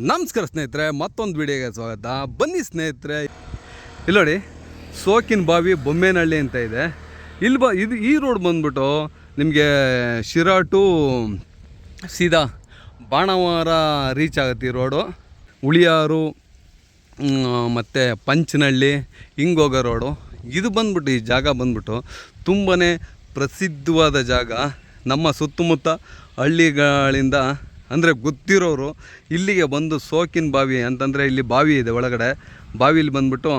ನಮಸ್ಕಾರ ಸ್ನೇಹಿತರೆ, ಮತ್ತೊಂದು ವಿಡಿಯೋಗೆ ಸ್ವಾಗತ. ಬನ್ನಿ ಸ್ನೇಹಿತರೆ. ಇಲ್ಲಿ ನೋಡಿ, ಸೋಕಿನ ಬಾವಿ ಬೊಮ್ಮೇನಹಳ್ಳಿ ಅಂತ ಇದೆ. ಇಲ್ಲಿ ಬ ಇದು ಈ ರೋಡ್ ಬಂದ್ಬಿಟ್ಟು ನಿಮಗೆ ಶಿರಾ ಟು ಸೀದಾ ಬಾಣವಾರ ರೀಚ್ ಆಗುತ್ತೆ ಈ ರೋಡು ಉಳಿಯಾರು ಮತ್ತು ಪಂಚನಹಳ್ಳಿ ಹಿಂಗೆ ಹೋಗೋ ರೋಡು ಇದು ಬಂದ್ಬಿಟ್ಟು, ಈ ಜಾಗ ಬಂದ್ಬಿಟ್ಟು ತುಂಬಾ ಪ್ರಸಿದ್ಧವಾದ ಜಾಗ. ನಮ್ಮ ಸುತ್ತಮುತ್ತ ಹಳ್ಳಿಗಳಿಂದ ಅಂದರೆ ಗೊತ್ತಿರೋರು ಇಲ್ಲಿಗೆ ಬಂದು ಸೋಕಿನ ಬಾವಿ ಅಂತಂದರೆ ಇಲ್ಲಿ ಬಾವಿ ಇದೆ ಒಳಗಡೆ. ಬಾವಿಲಿ ಬಂದುಬಿಟ್ಟು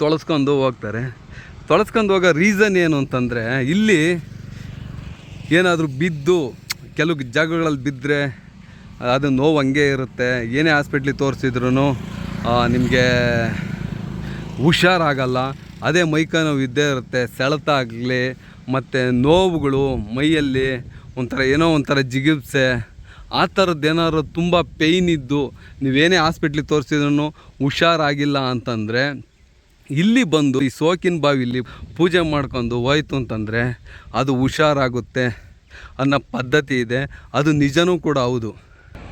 ತೊಳಸ್ಕೊಂಡು ಹೋಗ್ತಾರೆ. ತೊಳಸ್ಕೊಂಡು ಹೋಗೋ ರೀಸನ್ ಏನು ಅಂತಂದರೆ ಇಲ್ಲಿ ಏನಾದರೂ ಬಿದ್ದು ಕೆಲವು ಜಾಗಗಳಲ್ಲಿ ಬಿದ್ದರೆ ಅದು ನೋವು ಹಂಗೆ ಇರುತ್ತೆ. ಏನೇ ಹಾಸ್ಪಿಟ್ಲಿಗೆ ತೋರಿಸಿದ್ರು ನಿಮಗೆ ಹುಷಾರಾಗಲ್ಲ. ಅದೇ ಮೈಕ ನೋವು ಇದ್ದೇ ಇರುತ್ತೆ. ಸೆಳೆತ ಆಗಲಿ ಮತ್ತು ನೋವುಗಳು ಮೈಯಲ್ಲಿ ಒಂಥರ ಏನೋ ಒಂಥರ ಜಿಗಿಪ್ಸೆ ಆ ಥರದ್ದು ಏನಾದ್ರು ತುಂಬ ಪೇಯ್ನ್ ಇದ್ದು ನೀವೇನೇ ಹಾಸ್ಪಿಟ್ಲಿಗೆ ತೋರಿಸಿದ್ರು ಹುಷಾರಾಗಿಲ್ಲ ಅಂತಂದರೆ ಇಲ್ಲಿ ಬಂದು ಈ ಸೋಕಿನ ಬಾವಿಲಿ ಪೂಜೆ ಮಾಡ್ಕೊಂಡು ಹೋಯ್ತು ಅಂತಂದರೆ ಅದು ಹುಷಾರಾಗುತ್ತೆ ಅನ್ನೋ ಪದ್ಧತಿ ಇದೆ. ಅದು ನಿಜನೂ ಕೂಡ ಹೌದು.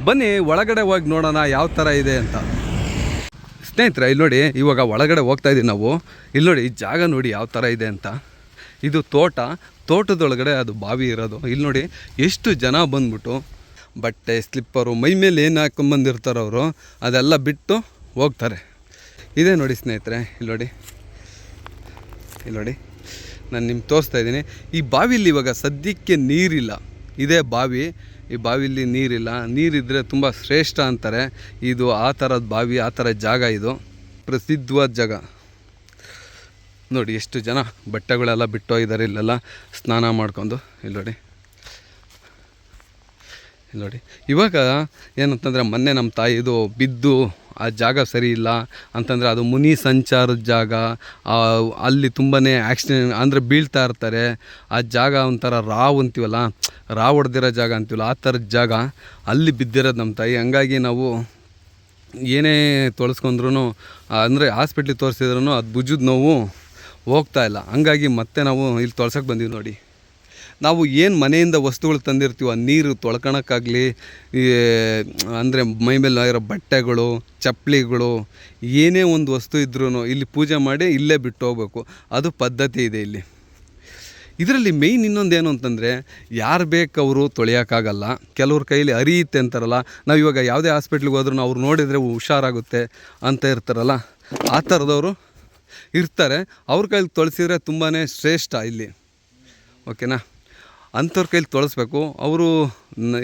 ಬನ್ನಿ, ಒಳಗಡೆ ಹೋಗಿ ನೋಡೋಣ ಯಾವ ಥರ ಇದೆ ಅಂತ. ಸ್ನೇಹಿತರೆ, ಇಲ್ಲಿ ನೋಡಿ, ಇವಾಗ ಒಳಗಡೆ ಹೋಗ್ತಾ ಇದ್ದೀವಿ ನಾವು. ಇಲ್ಲಿ ನೋಡಿ, ಈ ಜಾಗ ನೋಡಿ ಯಾವ ಥರ ಇದೆ ಅಂತ. ಇದು ತೋಟ. ತೋಟದೊಳಗಡೆ ಅದು ಬಾವಿ ಇರೋದು. ಇಲ್ಲಿ ನೋಡಿ, ಎಷ್ಟು ಜನ ಬಂದ್ಬಿಟ್ಟು ಬಟ್ಟೆ, ಸ್ಲಿಪ್ಪರು, ಮೈ ಮೇಲೆ ಏನು ಹಾಕೊಂಬಂದಿರ್ತಾರೋ ಅವರು, ಅದೆಲ್ಲ ಬಿಟ್ಟು ಹೋಗ್ತಾರೆ. ಇದೇ ನೋಡಿ ಸ್ನೇಹಿತರೆ, ಇಲ್ಲಿ ನೋಡಿ. ಇಲ್ಲಿ ನೋಡಿ. ನಾನು ನಿಮ್ಗೆ ತೋರಿಸ್ತಾ ಇದ್ದೀನಿ. ಈ ಬಾವಿಲಿ ಇವಾಗ ಸದ್ಯಕ್ಕೆ ನೀರಿಲ್ಲ. ಇದೇ ಬಾವಿ. ಈ ಬಾವಿಲಿ ನೀರಿಲ್ಲ. ನೀರಿದ್ದರೆ ತುಂಬ ಶ್ರೇಷ್ಠ ಅಂತಾರೆ. ಇದು ಆ ಥರದ ಬಾವಿ, ಆ ಥರ ಜಾಗ ಇದು. ಪ್ರಸಿದ್ಧವಾದ ಜಾಗ. ನೋಡಿ, ಎಷ್ಟು ಜನ ಬಟ್ಟೆಗಳೆಲ್ಲ ಬಿಟ್ಟೋಗಿದ್ದಾರೆ ಇಲ್ಲೆಲ್ಲ. ಸ್ನಾನ ಮಾಡ್ಕೊಂಡು. ಇಲ್ಲಿ ನೋಡಿ. ನೋಡಿ. ಇವಾಗ ಏನಂತಂದರೆ ಮೊನ್ನೆ ನಮ್ಮ ತಾಯಿದು ಬಿದ್ದು ಆ ಜಾಗ ಸರಿ ಇಲ್ಲ ಅಂತಂದರೆ ಅದು ಮುನಿ ಸಂಚಾರದ ಜಾಗ ಅಲ್ಲಿ ತುಂಬಾ ಆ್ಯಕ್ಸಿಡೆಂಟ್ ಅಂದರೆ ಬೀಳ್ತಾ ಇರ್ತಾರೆ. ಆ ಜಾಗ ಒಂಥರ ರಾವ್ ಅಂತೀವಲ್ಲ, ರಾವ್ ಹೊಡೆದಿರೋ ಜಾಗ ಅಂತೀವಲ್ಲ, ಆ ಥರದ ಜಾಗ ಅಲ್ಲಿ ಬಿದ್ದಿರೋದು ನಮ್ಮ ತಾಯಿ. ಹಂಗಾಗಿ ನಾವು ಏನೇ ತೊಳಸ್ಕೊಂಡ್ರು ಅಂದರೆ ಹಾಸ್ಪಿಟ್ಲಿಗೆ ತೋರಿಸಿದ್ರು ಅದು ಭುಜದ ನೋವು ಹೋಗ್ತಾ ಇಲ್ಲ. ಹಂಗಾಗಿ ಮತ್ತೆ ನಾವು ಇಲ್ಲಿ ತೊಳ್ಸಕ್ಕೆ ಬಂದೀವಿ ನೋಡಿ. ನಾವು ಏನು ಮನೆಯಿಂದ ವಸ್ತುಗಳು ತಂದಿರ್ತೀವೋ ನೀರು ತೊಳ್ಕೊಳಕ್ಕಾಗಲಿ ಅಂದರೆ ಮೈ ಮೇಲೆ ಇರೋ ಬಟ್ಟೆಗಳು, ಚಪ್ಪಲಿಗಳು, ಏನೇ ಒಂದು ವಸ್ತು ಇದ್ರೂ ಇಲ್ಲಿ ಪೂಜೆ ಮಾಡಿ ಇಲ್ಲೇ ಬಿಟ್ಟು ಹೋಗ್ಬೇಕು. ಅದು ಪದ್ಧತಿ ಇದೆ ಇಲ್ಲಿ. ಇದರಲ್ಲಿ ಮೇಯ್ನ್ ಇನ್ನೊಂದು ಏನು ಅಂತಂದರೆ, ಯಾರು ಬೇಕವರು ತೊಳೆಯೋಕ್ಕಾಗಲ್ಲ. ಕೆಲವ್ರ ಕೈಲಿ ಅರಿಯುತ್ತೆ ಅಂತಾರಲ್ಲ. ನಾವು ಇವಾಗ ಯಾವುದೇ ಹಾಸ್ಪಿಟ್ಲಿಗೆ ಹೋದ್ರೂ ಅವ್ರು ನೋಡಿದರೆ ಹುಷಾರಾಗುತ್ತೆ ಅಂತ ಇರ್ತಾರಲ್ಲ. ಆ ಥರದವರು ಇರ್ತಾರೆ. ಅವ್ರ ಕೈಲಿ ತೊಳೆಸಿದ್ರೆ ತುಂಬಾ ಶ್ರೇಷ್ಠ ಇಲ್ಲಿ. ಓಕೆನಾ ಅಂಥವ್ರ ಕೈಲಿ ತೊಳಸ್ಬೇಕು. ಅವರು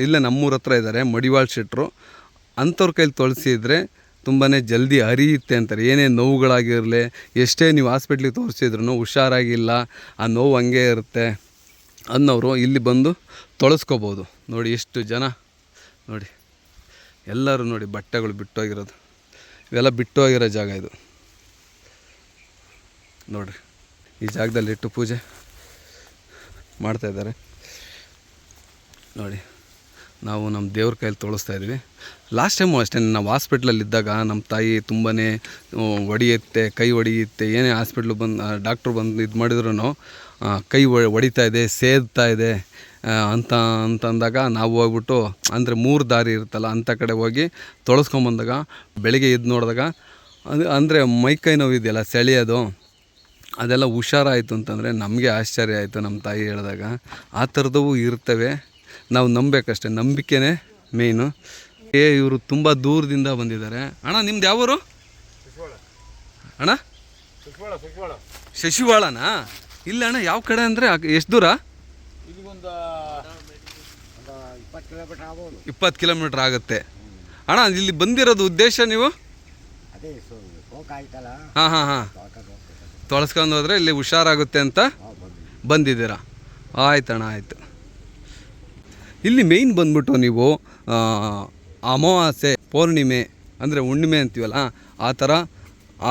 ಇಲ್ಲೇ ನಮ್ಮೂರ ಹತ್ರ ಇದ್ದಾರೆ ಮಡಿವಾಳ್ ಶೆಟ್ರು. ಅಂಥವ್ರ ಕೈಲಿ ತೊಳಸಿದ್ರೆ ತುಂಬಾ ಜಲ್ದಿ ಹರಿಯುತ್ತೆ ಅಂತಾರೆ. ಏನೇ ನೋವುಗಳಾಗಿರಲಿ, ಎಷ್ಟೇ ನೀವು ಹಾಸ್ಪಿಟ್ಲಿಗೆ ತೋರಿಸಿದ್ರು ಹುಷಾರಾಗಿಲ್ಲ, ಆ ನೋವು ಹಂಗೆ ಇರುತ್ತೆ ಅನ್ನೋರು ಇಲ್ಲಿ ಬಂದು ತೊಳಸ್ಕೋಬೋದು. ನೋಡಿ ಎಷ್ಟು ಜನ. ನೋಡಿ, ಎಲ್ಲರೂ ನೋಡಿ ಬಟ್ಟೆಗಳು ಬಿಟ್ಟೋಗಿರೋದು. ಇವೆಲ್ಲ ಬಿಟ್ಟೋಗಿರೋ ಜಾಗ ಇದು. ನೋಡಿರಿ, ಈ ಜಾಗದಲ್ಲಿ ಇಟ್ಟು ಪೂಜೆ ಮಾಡ್ತಾ ಇದ್ದಾರೆ. ನೋಡಿ. ನಾವು ನಮ್ಮ ದೇವ್ರ ಕೈಯಲ್ಲಿ ತೋಳಿಸ್ತಾ ಇದ್ವಿ. ಲಾಸ್ಟ್ ಟೈಮು ಅಷ್ಟೇ ನಾವು ಹಾಸ್ಪಿಟ್ಲಲ್ಲಿ ಇದ್ದಾಗ ನಮ್ಮ ತಾಯಿ ತುಂಬಾ ಒಡೆಯುತ್ತೆ, ಕೈ ಒಡೆಯುತ್ತೆ, ಏನೇ ಹಾಸ್ಪಿಟ್ಲು ಬಂದು ಡಾಕ್ಟ್ರು ಬಂದು ಇದು ಮಾಡಿದ್ರು ಕೈ ಒಡಿತಾ ಇದೆ, ಸೇದ್ತಾ ಇದೆ ಅಂತ ಅಂತಂದಾಗ ನಾವು ಹೋಗ್ಬಿಟ್ಟು, ಅಂದರೆ ಮೂರು ದಾರಿ ಇರುತ್ತಲ್ಲ ಅಂಥ ಕಡೆ ಹೋಗಿ ತೊಳಸ್ಕೊಂಬಂದಾಗ ಬೆಳಿಗ್ಗೆ ಎದ್ದು ನೋಡಿದಾಗ, ಅದು, ಅಂದರೆ ಮೈಕೈ ನೋವು ಇದೆಯಲ್ಲ, ಸೆಳೆಯೋದು, ಅದೆಲ್ಲ ಹುಷಾರಾಯಿತು ಅಂತಂದರೆ ನಮಗೆ ಆಶ್ಚರ್ಯ ಆಯಿತು ನಮ್ಮ ತಾಯಿ ಹೇಳಿದಾಗ. ಆ ಥರದವು ಇರ್ತವೆ. ನಾವು ನಂಬೇಕಷ್ಟೆ, ನಂಬಿಕೆನೇ ಮೇಯ್ನು ಏ ಇವರು ತುಂಬ ದೂರದಿಂದ ಬಂದಿದ್ದಾರೆ. ಅಣ್ಣ, ನಿಮ್ದು ಯಾವೂರು? ಅಣ್ಣ? ಶಶಿವಾಳನಾ? ಇಲ್ಲ ಅಣ್ಣ, ಯಾವ ಕಡೆ ಅಂದರೆ ಎಷ್ಟು ದೂರ? ಇಪ್ಪತ್ತು ಕಿಲೋಮೀಟರ್ ಆಗುತ್ತೆ. ಅಣ್ಣ, ಇಲ್ಲಿ ಬಂದಿರೋದು ಉದ್ದೇಶ ನೀವು? ಹಾಂ ಹಾಂ ಹಾಂ. ತೊಳಸ್ಕೊಂಡು ಹೋದ್ರೆ ಇಲ್ಲಿ ಹುಷಾರಾಗುತ್ತೆ ಅಂತ ಬಂದಿದ್ದೀರಾ. ಆಯ್ತಣ್ಣ, ಆಯಿತು. ಇಲ್ಲಿ ಮೇಯ್ನ್ ಬಂದ್ಬಿಟ್ಟು ನೀವು ಅಮಾವಾಸ್ಯೆ, ಪೌರ್ಣಿಮೆ, ಅಂದರೆ ಹುಣ್ಣಿಮೆ ಅಂತೀವಲ್ಲ, ಆ ಥರ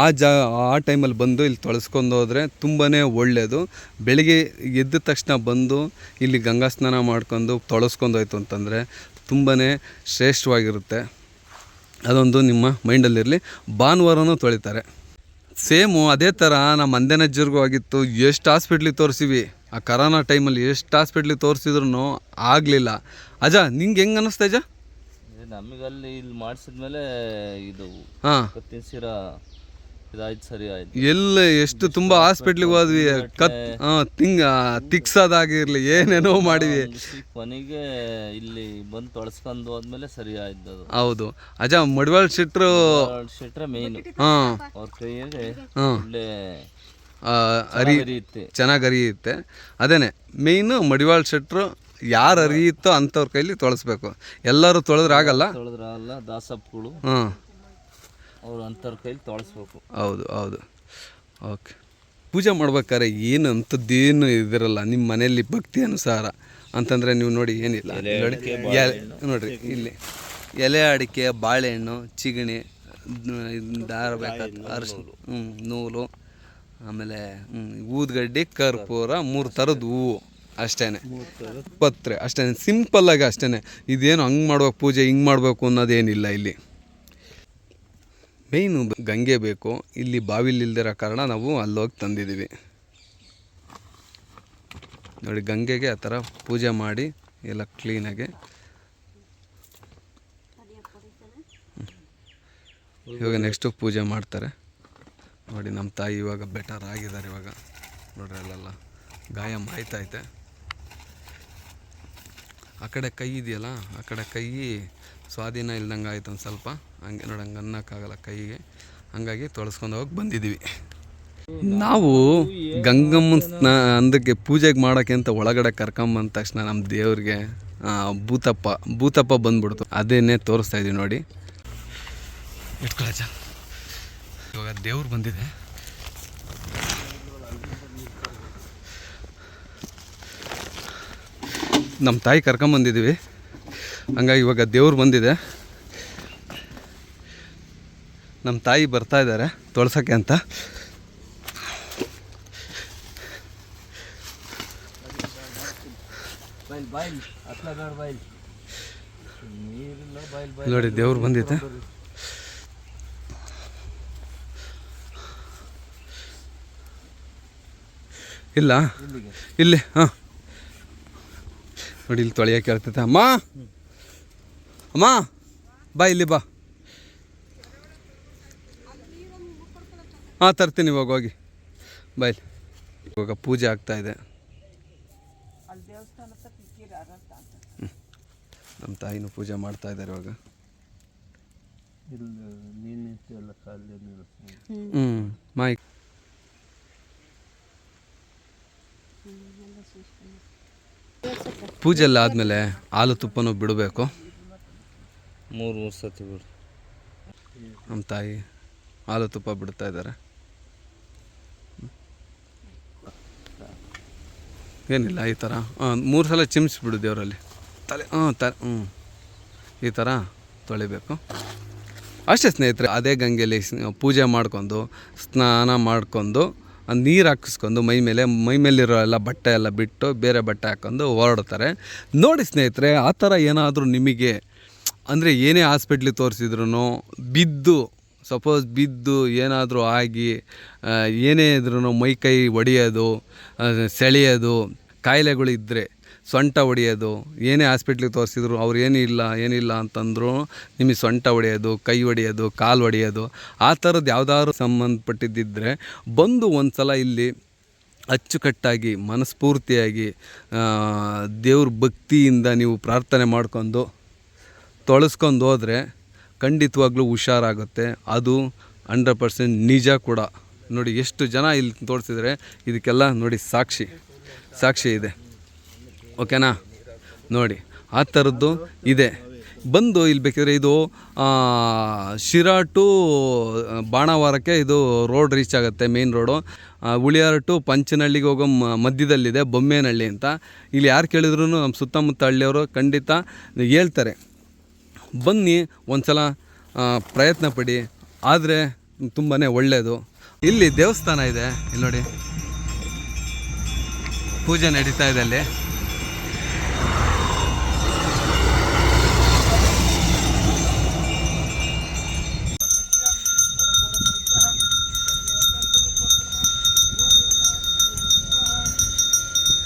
ಆ ಜಾ, ಆ ಟೈಮಲ್ಲಿ ಬಂದು ಇಲ್ಲಿ ತೊಳಸ್ಕೊಂಡು ಹೋದರೆ ತುಂಬಾ ಒಳ್ಳೆಯದು ಬೆಳಿಗ್ಗೆ ಎದ್ದ ತಕ್ಷಣ ಬಂದು ಇಲ್ಲಿ ಗಂಗಾ ಸ್ನಾನ ಮಾಡ್ಕೊಂಡು ತೊಳಸ್ಕೊಂಡು ಹೋಯ್ತು ಅಂತಂದರೆ ತುಂಬಾ ಶ್ರೇಷ್ಠವಾಗಿರುತ್ತೆ. ಅದೊಂದು ನಿಮ್ಮ ಮೈಂಡಲ್ಲಿರಲಿ ಭಾನುವಾರನೂ ತೊಳಿತಾರೆ. ಸೇಮು ಅದೇ ಥರ ನಮ್ಮ ಮಂದೆನಜ್ಜರ್ಗೂ ಆಗಿತ್ತು. ಎಷ್ಟು ಹಾಸ್ಪಿಟ್ಲಿಗೆ ತೋರಿಸಿವಿ? ಆ ಕರೋನಾ ಟೈಮಲ್ಲಿ ಎಷ್ಟು ಹಾಸ್ಪಿಟ್ಲಿಗೆ ತೋರಿಸಿದ್ರು ಆಗಲಿಲ್ಲ. ಅಜ ನಿಂಗೆ ಹೆಂಗೆ ಅನ್ನಿಸ್ತಾ ಅಜ ನಮಗಲ್ಲಿ ಇಲ್ಲಿ ಮಾಡಿಸಿದ್ಮೇಲೆ ಇದು ಹಾಂ. ಕತ್ತಿನ ಇದಾಯ್ತು ಸರಿ ಆಯ್ತು. ಎಲ್ಲ ಎಷ್ಟು ತುಂಬ ಹಾಸ್ಪಿಟ್ಲಿಗೆ ಹೋದ್ವಿ. ಕತ್ ಹಾಂ ತಿಂಗ ತಿಕ್ಸೋದಾಗಿರ್ಲಿ ಏನೇನೋ ಮಾಡಿವಿ ಕೊನೆಗೆ ಇಲ್ಲಿ ಬಂದು ತೊಳಸ್ಕೊಂಡು ಹೋದ್ಮೇಲೆ ಸರಿ ಆಯ್ತು ಅದು. ಹೌದು. ಅಜ್ಜ ಮಡಿವಾಳ್ ಶೆಟ್ರು ಶೆಟ್ರ ಮೇನ್ ಹಾಂ. ಅವ್ರ ಕೈಯಲ್ಲಿ ಹಾಂ. ಒಳ್ಳೆ ಅರಿ ಹರಿಯುತ್ತೆ ಚೆನ್ನಾಗಿ ಅರಿಯುತ್ತೆ. ಅದೇನೆ ಮೇಯ್ನು ಮಡಿವಾಳ ಶೆಟ್ರು ಯಾರು ಅರಿಯುತ್ತೋ ಅಂಥವ್ರ ಕೈಲಿ ತೊಳಸ್ಬೇಕು. ಎಲ್ಲರೂ ತೊಳೆದ್ರೆ ಆಗಲ್ಲ. ತೊಳೆದ್ರಲ್ಲ ದಾಸಪ್ಪಗಳು ಹಾಂ. ಅವ್ರು ಅಂಥವ್ರ ಕೈಲಿ ತೊಳಸ್ಬೇಕು. ಹೌದು ಹೌದು. ಓಕೆ. ಪೂಜೆ ಮಾಡ್ಬೇಕಾದ್ರೆ ಏನು ಅಂಥದ್ದೇನು ಇದಿರಲ್ಲ ನಿಮ್ಮ ಮನೆಯಲ್ಲಿ ಭಕ್ತಿ ಅನುಸಾರ. ಅಂತಂದರೆ ನೀವು ನೋಡಿ ಏನಿಲ್ಲ. ನೋಡ್ರಿ ಇಲ್ಲಿ. ಎಲೆ ಅಡಿಕೆ ಬಾಳೆಹಣ್ಣು ಚಿಗಣಿ ದಾರ ಬೇಕಾದ ಅರಿಶಿನ ಹ್ಞೂ ನೂಲು. ಆಮೇಲೆ ಊದ್ಗಡ್ಡಿ, ಕರ್ಪೂರ, ಮೂರು ಥರದ ಹೂವು ಅಷ್ಟೇ ಪತ್ರೆ ಅಷ್ಟೇ ಸಿಂಪಲ್ಲಾಗಿ ಅಷ್ಟೇ ಇದೇನು ಹಂಗೆ ಮಾಡ್ಬೇಕು ಪೂಜೆ, ಹಿಂಗೆ ಮಾಡಬೇಕು ಅನ್ನೋದೇನಿಲ್ಲ ಇಲ್ಲಿ. ಮೇಯ್ನು ಗಂಗೆ ಬೇಕು. ಇಲ್ಲಿ ಬಾವಿಲಿಲ್ದಿರೋ ಕಾರಣ ನಾವು ಅಲ್ಲೋಗಿ ತಂದಿದ್ದೀವಿ ನೋಡಿ, ಗಂಗೆಗೆ ಆ ಥರ ಪೂಜೆ ಮಾಡಿ ಎಲ್ಲ ಕ್ಲೀನಾಗಿ ಇವಾಗ ನೆಕ್ಸ್ಟು ಪೂಜೆ ಮಾಡ್ತಾರೆ. ನೋಡಿ ನಮ್ಮ ತಾಯಿ ಇವಾಗ ಬೆಟರ್ ಆಗಿದ್ದಾರೆ ಇವಾಗ. ನೋಡ್ರಿ ಅಲ್ಲೆಲ್ಲ ಗಾಯ ಮಾಯ್ತೈತೆ ಆ ಕಡೆ ಕೈ ಇದೆಯಲ್ಲ, ಆ ಕಡೆ ಕೈ ಸ್ವಾಧೀನ ಇಲ್ದಂಗೆ ಆಯ್ತು ಒಂದು ಸ್ವಲ್ಪ. ಹಂಗೆ ನೋಡಿ, ಹಂಗೆ ಅನ್ನೋಕ್ಕಾಗಲ್ಲ ಕೈಗೆ. ಹಂಗಾಗಿ ತೊಳಸ್ಕೊಂಡು ಹೋಗಿ ಬಂದಿದ್ದೀವಿ. ನಾವು ಗಂಗಮ್ಮನ ಸ್ನಾ, ಅಂದಕ್ಕೆ ಪೂಜೆಗೆ ಮಾಡೋಕ್ಕೆ ಅಂತ ಒಳಗಡೆ ಕರ್ಕೊಂಬಂದ ತಕ್ಷಣ ನಮ್ಮ ದೇವ್ರಿಗೆ ಭೂತಪ್ಪ ಭೂತಪ್ಪ ಬಂದ್ಬಿಡ್ತು. ಅದೇನೇ ತೋರಿಸ್ತಾ ಇದ್ದೀವಿ ನೋಡಿ. ಇಟ್ಕೊಳಜ ಇವಾಗ ದೇವ್ರು ಬಂದಿದೆ. ನಮ್ಮ ತಾಯಿ ಕರ್ಕೊಂಬಂದಿದ್ದೀವಿ ಹಂಗಾಗಿ ಇವಾಗ ದೇವ್ರು ಬಂದಿದೆ. ನಮ್ಮ ತಾಯಿ ಬರ್ತಾ ಇದ್ದಾರೆ ತೊಳ್ಸೋಕ್ಕೆ ಅಂತ. ನೋಡಿ ದೇವ್ರು ಬಂದಿದೆ. ಇಲ್ಲ? ಇಲ್ಲಿ ಹಾಂ. ನೋಡಿ ಇಲ್ಲಿ ತೊಳೆಯೋಕೆ ಹೇಳ್ತೈತೆ. ಅಮ್ಮ! ಅಮ್ಮ! ಬಾ ಇಲ್ಲಿ ಬಾ. ಹಾಂ ತರ್ತೀನಿ ಇವಾಗ ಹೋಗಿ. ಬಾ ಇಲ್ಲಿ. ಇವಾಗ ಪೂಜೆ ಆಗ್ತಾ ಇದೆ. ನಮ್ಮ ತಾಯಿನೂ ಪೂಜೆ ಮಾಡ್ತಾ ಇದ್ದಾರೆ ಇವಾಗ. ಹ್ಞೂ ಮಾಯ್ ಪೂಜೆ ಎಲ್ಲ ಆದಮೇಲೆ ಹಾಲು ತುಪ್ಪನೂ ಬಿಡಬೇಕು. ಮೂರು ಮೂರು ಸತಿ ಬಿಡು ನಮ್ಮ ತಾಯಿ ಹಾಲು ತುಪ್ಪ ಬಿಡ್ತಾ ಇದ್ದಾರೆ. ಏನಿಲ್ಲ ಈ ಥರ. ಹಾಂ ಮೂರು ಸಲ ಚಿಮ್ಸ್ಬಿಡು ದೇವರಲ್ಲಿ. ತಲೆ ಹ್ಞೂ ತ ಹ್ಞೂ. ಈ ಥರ ತೊಳಿಬೇಕು. ಅಷ್ಟೇ ಸ್ನೇಹಿತರೆ ಅದೇ ಗಂಗೆಯಲ್ಲಿ ಪೂಜೆ ಮಾಡ್ಕೊಂಡು ಸ್ನಾನ ಮಾಡ್ಕೊಂಡು ನೀರು ಹಾಕಿಸ್ಕೊಂಡು ಮೈ ಮೇಲೆ ಮೈ ಮೇಲಿರೋ ಎಲ್ಲ ಬಟ್ಟೆ ಎಲ್ಲ ಬಿಟ್ಟು ಬೇರೆ ಬಟ್ಟೆ ಹಾಕ್ಕೊಂಡು ಹೊರಡ್ತಾರೆ ನೋಡಿ ಸ್ನೇಹಿತರೆ ಆ ಥರ ಏನಾದರೂ ನಿಮಗೆ ಅಂದರೆ ಏನೇ ಹಾಸ್ಪಿಟ್ಲಿಗೆ ತೋರಿಸಿದ್ರು ಬಿದ್ದು ಸಪೋಸ್ ಬಿದ್ದು ಏನಾದರೂ ಆಗಿ ಆ, ಏನೇ ಇದ್ರೂ ಮೈ ಕೈ ಒಡೆಯೋದು ಆ, ಸೆಳೆಯೋದು ಕಾಯಿಲೆಗಳಿದ್ದರೆ ಸೊಂಟ ಹೊಡೆಯೋದು, ಏನೇ ಹಾಸ್ಪಿಟ್ಲಿಗೆ ತೋರಿಸಿದ್ರು ಅವ್ರು ಏನಿಲ್ಲ ಏನಿಲ್ಲ ಅಂತಂದ್ರು ನಿಮಗೆ ಸೊಂಟ ಹೊಡೆಯೋದು, ಕೈ ಹೊಡೆಯೋದು, ಕಾಲು ಹೊಡೆಯೋದು, ಆ ಥರದ್ದು ಯಾವ್ದಾದ್ರು ಸಂಬಂಧಪಟ್ಟಿದ್ದಿದ್ದರೆ ಬಂದು ಒಂದು ಸಲ ಇಲ್ಲಿ ಅಚ್ಚುಕಟ್ಟಾಗಿ, ಮನಸ್ಫೂರ್ತಿಯಾಗಿ ದೇವ್ರ ಭಕ್ತಿಯಿಂದ ನೀವು ಪ್ರಾರ್ಥನೆ ಮಾಡ್ಕೊಂಡು ತೊಳಸ್ಕೊಂಡು ಹೋದರೆ ಖಂಡಿತವಾಗ್ಲೂ ಹುಷಾರಾಗುತ್ತೆ. ಅದು ಹಂಡ್ರೆಡ್ ಪರ್ಸೆಂಟ್ ನಿಜ ಕೂಡ. ನೋಡಿ, ಎಷ್ಟು ಜನ ಇಲ್ಲಿ ತೋರಿಸಿದರೆ ಇದಕ್ಕೆಲ್ಲ ನೋಡಿ ಸಾಕ್ಷಿ ಸಾಕ್ಷಿ ಇದೆ. ಓಕೆನಾ? ನೋಡಿ, ಆ ಥರದ್ದು ಇದೆ. ಬಂದು ಇಲ್ಲಿ ಬೇಕಿದ್ರೆ ಇದು ಶಿರಾ ಟು ಬಾಣಾವಾರಕ್ಕೆ ಇದು ರೋಡ್ ರೀಚ್ ಆಗುತ್ತೆ ಮೇನ್ ರೋಡು. ಉಳಿಯಾರ ಟು ಪಂಚನಹಳ್ಳಿಗೆ ಹೋಗೋ ಮಧ್ಯದಲ್ಲಿದೆ, ಬೊಮ್ಮೇನಹಳ್ಳಿ ಅಂತ. ಇಲ್ಲಿ ಯಾರು ಕೇಳಿದ್ರು ನಮ್ಮ ಸುತ್ತಮುತ್ತ ಹಳ್ಳಿಯವರು ಖಂಡಿತ ಹೇಳ್ತಾರೆ. ಬನ್ನಿ ಒಂದು ಸಲ ಪ್ರಯತ್ನ ಪಡಿ. ಆದರೆ ತುಂಬಾ ಒಳ್ಳೆಯದು ಇಲ್ಲಿ ದೇವಸ್ಥಾನ ಇದೆ, ಇಲ್ಲಿ ನೋಡಿ. ಪೂಜೆ ನಡೀತಾ ಇದೆ ಅಲ್ಲಿ.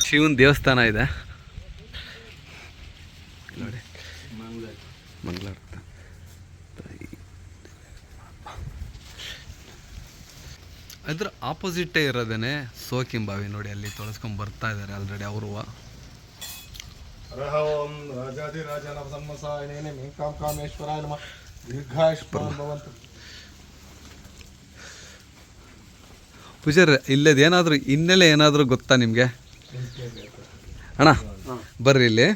ಶಿವನ ದೇವಸ್ಥಾನ ಇದೆ. ನೋಡಿ. ಅದ್ರ ಆಪೋಸಿಟ್ಟೇ ಇರೋದೇನೆ ಸೋಕಿಂಬಾವಿ ನೋಡಿ ಅಲ್ಲಿ ತೊಳಸ್ಕೊಂಡು ಬರ್ತಾ ಇದ್ದಾರೆ ಆಲ್ರೆಡಿ ಅವರು. ಅರಹವಂ ರಾಜಾಧಿರಾಜನ ಸಮಸಾಯನೇನೆ ಮೇಕಾಂ ಇಲ್ಲದ ಏನಾದರೂ ಹಿನ್ನೆಲೆ ಏನಾದರೂ ಗೊತ್ತಾ ನಿಮಗೆ? ಅಣ್ಣ ಬರ್ರಿ ಇಲ್ಲಿ.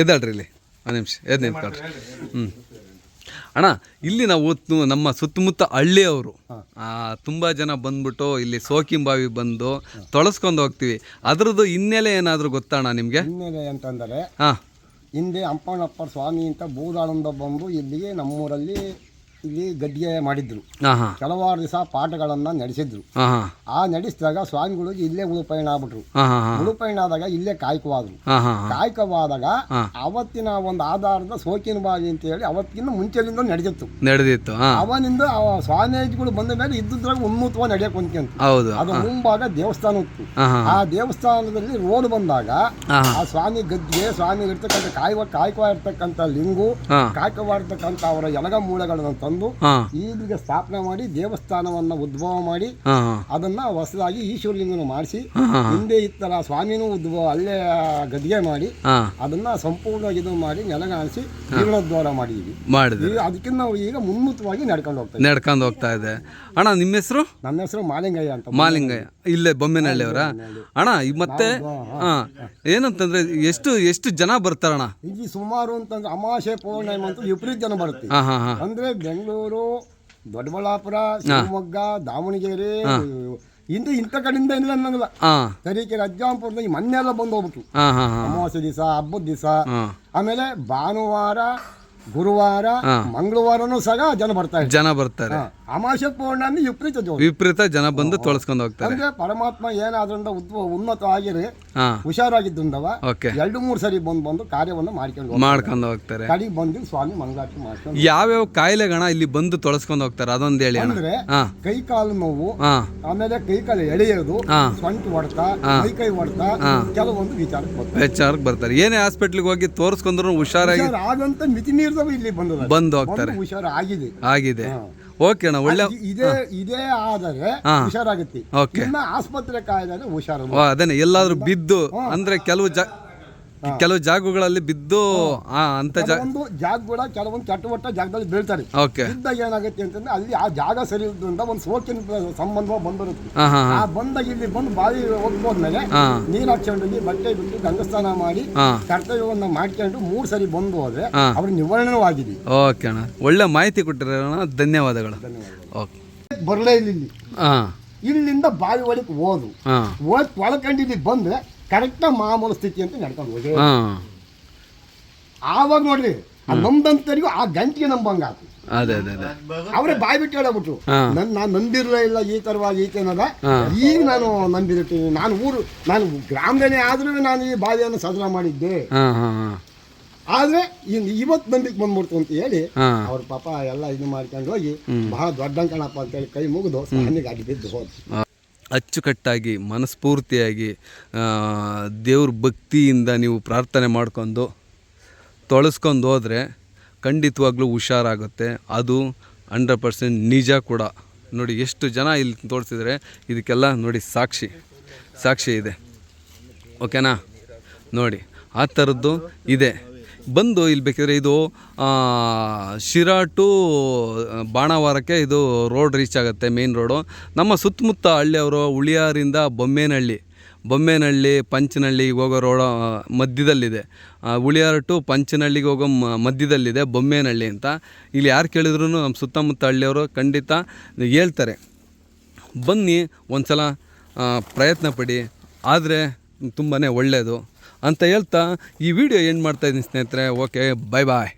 ಎದ್ದಾಳ್ರಿ ಇಲ್ಲಿ. ಒಂದು ನಿಮಿಷ ಎದ್ದು ನಿಂತ್ಕೊಳ್ರಿ. ಹ್ಞೂ ಅಣ್ಣ ಇಲ್ಲಿ ನಾವು ನಮ್ಮ ಸುತ್ತಮುತ್ತ ಹಳ್ಳಿಯವರು ತುಂಬ ಜನ ಬಂದ್ಬಿಟ್ಟು ಇಲ್ಲಿ ಸೋಕಿಂಬಾವಿ ಬಂದು ತೊಳಸ್ಕೊಂಡು ಹೋಗ್ತೀವಿ. ಅದರದ್ದು ಹಿನ್ನೆಲೆ ಏನಾದರೂ ಗೊತ್ತಣ್ಣ ನಿಮಗೆ? ಹಿನ್ನೆಲೆ ಅಂತಂದರೆ ಹಾಂ. ಹಿಂದೆ ಅಂಪಣ್ಣಪ್ಪ ಸ್ವಾಮಿ ಅಂತ ಬೂದಾಳಂದ ಬಂದು ಇಲ್ಲಿಗೆ ನಮ್ಮೂರಲ್ಲಿ ಇಲ್ಲಿ ಗದ್ದಿಗೆ ಮಾಡಿದ್ರು. ಕೆಲವಾರು ದಿವಸ ಪಾಠಗಳನ್ನ ನಡೆಸಿದ್ರು. ಆ ನಡೆಸಿದಾಗ ಸ್ವಾಮಿಗಳು ಇಲ್ಲೇ ಉಳುಪಯಣ ಆಗ್ಬಿಟ್ರು. ಉಳುಪಯಣ ಆದಾಗ ಇಲ್ಲೇ ಕಾಯ್ಕವಾದ್ರು. ಕಾಯ್ಕವಾದಾಗ ಅವತ್ತಿನ ಒಂದು ಆಧಾರದ ಸೋಕಿನ ಬಾಗಿ ಅಂತ ಹೇಳಿ ಅವತ್ತಿನ ಮುಂಚೆಲಿಂದ ನಡೆದಿತ್ತು. ನಡೆದಿತ್ತು ಹಾಂ. ಅವನಿಂದ ಆ ಸ್ವಾಮೀಜಿಗಳು ಬಂದ ಮೇಲೆ ಇದ್ದುದ್ರಾಗ ಉನ್ಮೂತವಾಗಿ ನಡೆಯಕ್ ಹೊಂದ್ಕೊಂತ ಹೌದು ಅದು ಮುಂಭಾಗ ದೇವಸ್ಥಾನ ಇತ್ತು. ಆ ದೇವಸ್ಥಾನದಲ್ಲಿ ರೋಡ್ ಬಂದಾಗ ಆ ಸ್ವಾಮಿ ಗದ್ದಿಗೆ ಸ್ವಾಮಿ ಇರ್ತಕ್ಕಂಥ ಕಾಯುವ ಕಾಯ್ಕವ ಇರ್ತಕ್ಕಂಥ ಲಿಂಗು ಹಾಂ. ಕಾಯ್ಕವ ಇರ್ತಕ್ಕಂಥ ಅವರ ಎಲಗ ಮೂಳೆಗಳನ್ನು ತಂದು ಹಾಂ. ಈಗ ಸ್ಥಾಪನೆ ಮಾಡಿ ದೇವಸ್ಥಾನವನ್ನ ಉದ್ಭವ ಮಾಡಿ ಅದನ್ನ ಹೊಸದಾಗಿ ಈಶ್ವರಲಿಂಗನ ಮಾಡಿಸಿ ಹಿಂದೆ ಇತ್ತರ ಸ್ವಾಮಿನೂ ಉದ್ಭವ ಅಲ್ಲೇ ಗದ್ಗೆ ಮಾಡಿ ಅದನ್ನ ಸಂಪೂರ್ಣವಾಗಿ ಇದು ಮಾಡಿ ನೆಲಗಾಣಿಸಿ ಜೀರ್ಣೋದ್ಧಾರ ಮಾಡಿದ್ವಿ. ಮಾಡಿದ್ರಿ. ಈಗ ಅದಕ್ಕಿಂತ ನಾವು ಈಗ ಮುನ್ನುತವಾಗಿ ನಡ್ಕೊಂಡು ಹೋಗ್ತಾ ನಡ್ಕೊಂಡು ಹೋಗ್ತಾ ಇದೆ. ಅಣ್ಣ ನಿಮ್ಮ ಹೆಸರು? ನನ್ನ ಹೆಸರು ಮಾಲಿಂಗಯ್ಯ ಅಂತ. ಮಾಲಿಂಗಯ್ಯ. ಇಲ್ಲೇ ಬೊಮ್ಮೆನಹಳ್ಳಿಯವರ ಅಣ್ಣ ಈ ಮತ್ತೆ ಹಾ. ಏನಂತಂದ್ರೆ ಎಷ್ಟು ಎಷ್ಟು ಜನ ಬರ್ತಾರಣ್ಣ? ಇಲ್ಲಿ ಸುಮಾರು ಅಂತಂದ್ರೆ ಅಮಾಶೆ ಪೌರ್ಣಿಮೆ ಅಂತ ವಿಪರೀತ ಜನ ಬರುತ್ತೆ. ಹಾಂ ಹಾಂ ಹಾಂ. ಅಂದ್ರೆ ಬೆಂಗಳೂರು ದೊಡ್ಡಬಳ್ಳಾಪುರ ಶಿವಮೊಗ್ಗ ದಾವಣಗೆರೆ ಇಂದು ಇಂಥ ಕಡೆಯಿಂದ ಇಲ್ಲ ಅನ್ನಂಗಿಲ್ಲ. ಹಾಂ. ತರೀಕೆರೆ ಅಜ್ಜಾಂಪುರದ ಈ ಮೊನ್ನೆಲ್ಲ ಬಂದು ಹೋಗ್ಬಿಟ್ರು. ಅಮಾವಾಸ್ಯ ಹಾಂ ಹಾಂ. ಅಮಾವಾಸ್ಯೆ ದಿವಸ ಹಬ್ಬದ ದಿವಸ. ಹಾಂ. ಆಮೇಲೆ ಭಾನುವಾರ ಗುರುವಾರ ಮಂಗಳವಾರನೂ ಸಹ ಜನ ಬರ್ತಾರೆ ಜನ ಬರ್ತಾರೆ. ಅಮಾವಾಸ್ಯೆ ಪೌರ್ಣಮಿ ವಿಪರೀತ ಜೋರು. ವಿಪರೀತ ಜನ ಬಂದು ತೊಳಸ್ಕೊಂಡು ಹೋಗ್ತಾರೆ. ಅಂದ್ರೆ ಪರಮಾತ್ಮ ಏನಾದ್ರಿಂದ ಉದ್ವ ಉನ್ನತ ಆಗಿರಿ ಹಾಂ. ಹುಷಾರಾಗಿದ್ದುಂಡವ ಓಕೆ. ಎರಡು ಮೂರು ಸರಿ ಬಂದು ಬಂದು ಕಾರ್ಯವನ್ನು ಮಾಡ್ಕೊಂಡು ಹೋಗ್ತಾರೆ. ಮಾಡ್ಕೊಂಡು ಹೋಗ್ತಾರೆ. ಕಡೆಗೆ ಬಂದು ಸ್ವಾಮಿ ಮಂಗಳಾರತಿ ಮಾಡ್ಕೊಂಡು ಯಾವ್ಯಾವ ಕಾಯಿಲೆಗಣ ಇಲ್ಲಿ ಬಂದು ತೊಳಸ್ಕೊಂಡು ಹೋಗ್ತಾರೆ? ಅದೊಂದು ಹೇಳಿ ಅಣ್ಣ. ಅಂದ್ರೆ ಹಾಂ. ಕೈ ಕಾಲು ನೋವು ಹಾಂ. ಆಮೇಲೆ ಕೈ ಕಾಲು ಎಳೆಯೋದು ಹಾಂ. ಹೊಡ್ತಾ ಕೈ ಕೈ ಹೊಡೆತ ಕೆಲವೊಂದು ವಿಚಾರಕ್ಕೆ ಬರ್ತಾರೆ. ವಿಚಾರಕ್ಕೆ ಬರ್ತಾರೆ. ಏನೇ ಹಾಸ್ಪಿಟ್ಲಿಗೆ ಹೋಗಿ ತೋರಿಸ್ಕೊಂಡ್ರು ಹುಷಾರಾಗಿ ಹುಷಾರ್ ಆಗಂತ ಮಿತಿ ಮೀರಿದವ ಇಲ್ಲಿ ಬಂದು ಬಂದು ಹೋಗ್ತಾರೆ. ಹುಷಾರು ಆಗಿದೆ. ಆಗಿದೆ ಓಕೆ ಅಣ್ಣ ಒಳ್ಳೆ ಇದೇ ಇದೇ ಆದರೆ. ಹುಷಾರಾಗುತ್ತೆ. ಓಕೆ ಆಸ್ಪತ್ರೆ ಕಾಯ್ದಾಗ ಹುಷಾರು. ಅದನ್ನೇ. ಅದೇನೆ ಎಲ್ಲಾದ್ರೂ ಬಿದ್ದು ಅಂದ್ರೆ ಕೆಲವು ಜಾ ಕೆಲವು ಜಾಗಗಳಲ್ಲಿ ಬಿದ್ದು ಆ ಅಂತ ಜಾ ಕೆಲವೊಂದು ಜಾಗಗಳ ಕೆಲವೊಂದು ಚಟುವಟ ಜಾಗದಲ್ಲಿ ಬೀಳ್ತಾರೆ. ಓಕೆ. ಇದ್ದಾಗ ಏನಾಗುತ್ತೆ ಅಂತಂದ್ರೆ ಅಲ್ಲಿ ಆ ಜಾಗ ಸರಿ ಇರೋದ್ರಿಂದ ಒಂದು ಸೋಕಿನ ಸಂಬಂಧ ಬಂದಿರುತ್ತೆ ಹಾಂ ಹಾಂ ಆ ಬಂದಾಗ ಇಲ್ಲಿ ಬಂದು ಬಾವಿ ಹೋಗ್ಬೋದ್ಮೇಲೆ ನೀರು ಹಚ್ಕೊಂಡು ಬಟ್ಟೆ ಬಿಟ್ಟು ಗಂಗಸ್ನಾನ ಮಾಡಿ ಹಾಂ. ಕರ್ತವ್ಯವನ್ನ ಮಾಡ್ಕೊಂಡು ಮೂರು ಸರಿ ಬಂದು ಹೋದ್ರೆ ಹಾ. ಅವ್ರ ನಿವಾರಣೆ ಆಗಿದೆ ಓಕೆ ಅಣ್ಣ. ಒಳ್ಳೆ ಮಾಹಿತಿ ಕೊಟ್ಟಿರೋಣ ಧನ್ಯವಾದಗಳು. ಓಕೆ. ಬರಲೇ ಇಲ್ಲ. ಹಾಂ. ಇಲ್ಲಿಂದ ಬಾವಿ ಒಳಗೆ ಹೋದು ಹಾಂ. ಹೋದ್ ಒಳಕಂಡು ಇಲ್ಲಿ ಬಂದ್ರೆ ಕರೆಕ್ಟಾಗಿ ಮಾಮೂಲು ಸ್ಥಿತಿ ಅಂತ ನಡ್ಕೊಂಡು ಹೋಗಿ. ಹಾಂ. ಆವಾಗ ನೋಡ್ರಿ ಆ ನಮ್ದಂತರಿಗೂ ಆ ಗಂಟಿಗೆ ನಂಬಂಗ ಆತು. ಅದೇ ಅದೇ ಅದೇ. ಅವರೇ ಬಾಯಿ ಬಿಟ್ಟು ಹೇಳಬಿಟ್ರು. ನನ್ ನಾನು ನಂಬಿರಲೇ ಇಲ್ಲ ಈ ತರವಾಗಿ ಈ ತನದ ಈಗ ನಾನು ನಂಬಿರ್ತೀನಿ. ನಾನು ಊರು ನಾನು ಗ್ರಾಮದಲ್ಲೇ ಆದ್ರೂ ನಾನು ಈ ಬಾವಿಯನ್ನು ಸದನ ಮಾಡಿದ್ದೆ. ಹಾಂ ಹಾಂ ಹಾಂ. ಆದ್ರೆ ಇನ್ ಇವತ್ತು ನಂಬಿಕೆ ಬಂದ್ಬಿಡ್ತು ಅಂತ ಹೇಳಿ ಅವ್ರ ಪಾಪ ಎಲ್ಲ ಇದು ಮಾಡ್ಕೊಂಡು ಹೋಗಿ ಬಹಳ ದೊಡ್ಡ ಅಂತ ಹೇಳಿ ಕೈ ಮುಗಿದು ಸಹನಿಗೆ ಅಡ್ಡಿ ಬಿದ್ದು ಹೋದ್ರು. ಅಚ್ಚುಕಟ್ಟಾಗಿ, ಮನಸ್ಫೂರ್ತಿಯಾಗಿ ದೇವ್ರ ಭಕ್ತಿಯಿಂದ ನೀವು ಪ್ರಾರ್ಥನೆ ಮಾಡ್ಕೊಂಡು, ತೊಳಸ್ಕೊಂಡು ಹೋದರೆ ಖಂಡಿತವಾಗ್ಲೂ ಹುಷಾರಾಗುತ್ತೆ. ಅದು ಹಂಡ್ರೆಡ್ ಪರ್ಸೆಂಟ್ ನಿಜ ಕೂಡ. ನೋಡಿ, ಎಷ್ಟು ಜನ ಇಲ್ಲಿ ತೋರಿಸಿದರೆ ಇದಕ್ಕೆಲ್ಲ ನೋಡಿ ಸಾಕ್ಷಿ ಸಾಕ್ಷಿ ಇದೆ. ಓಕೆನಾ? ನೋಡಿ, ಆ ಥರದ್ದು ಇದೆ. ಬಂದು ಇಲ್ಲಿ ಬೇಕಿದ್ರೆ ಇದು ಶಿರಾ ಟು ಬಾಣವಾರಕ್ಕೆ ಇದು ರೋಡ್ ರೀಚ್ ಆಗುತ್ತೆ ಮೇನ್ ರೋಡು. ನಮ್ಮ ಸುತ್ತಮುತ್ತ ಹಳ್ಳಿಯವರು ಉಳಿಯಾರಿಂದ ಬೊಮ್ಮೇನಹಳ್ಳಿ ಬೊಮ್ಮೇನಹಳ್ಳಿ ಪಂಚನಹಳ್ಳಿಗೆ ಹೋಗೋ ರೋಡ ಮಧ್ಯದಲ್ಲಿದೆ. ಉಳಿಯಾರ ಟು ಪಂಚನಹಳ್ಳಿಗೆ ಹೋಗೋ ಮಧ್ಯದಲ್ಲಿದೆ ಬೊಮ್ಮೇನಹಳ್ಳಿ ಅಂತ. ಇಲ್ಲಿ ಯಾರು ಕೇಳಿದ್ರು ನಮ್ಮ ಸುತ್ತಮುತ್ತ ಹಳ್ಳಿಯವರು ಖಂಡಿತ ಹೇಳ್ತಾರೆ. ಬನ್ನಿ ಒಂದು ಸಲ ಪ್ರಯತ್ನ ಪಡಿ. ಆದರೆ ತುಂಬಾ ಒಳ್ಳೆಯದು ಅಂತ ಹೇಳ್ತಾ ಈ ವಿಡಿಯೋ ಏನು ಮಾಡ್ತಾಯಿದ್ದೀನಿ ಸ್ನೇಹಿತರೆ. ಓಕೆ ಬಾಯ್ ಬಾಯ್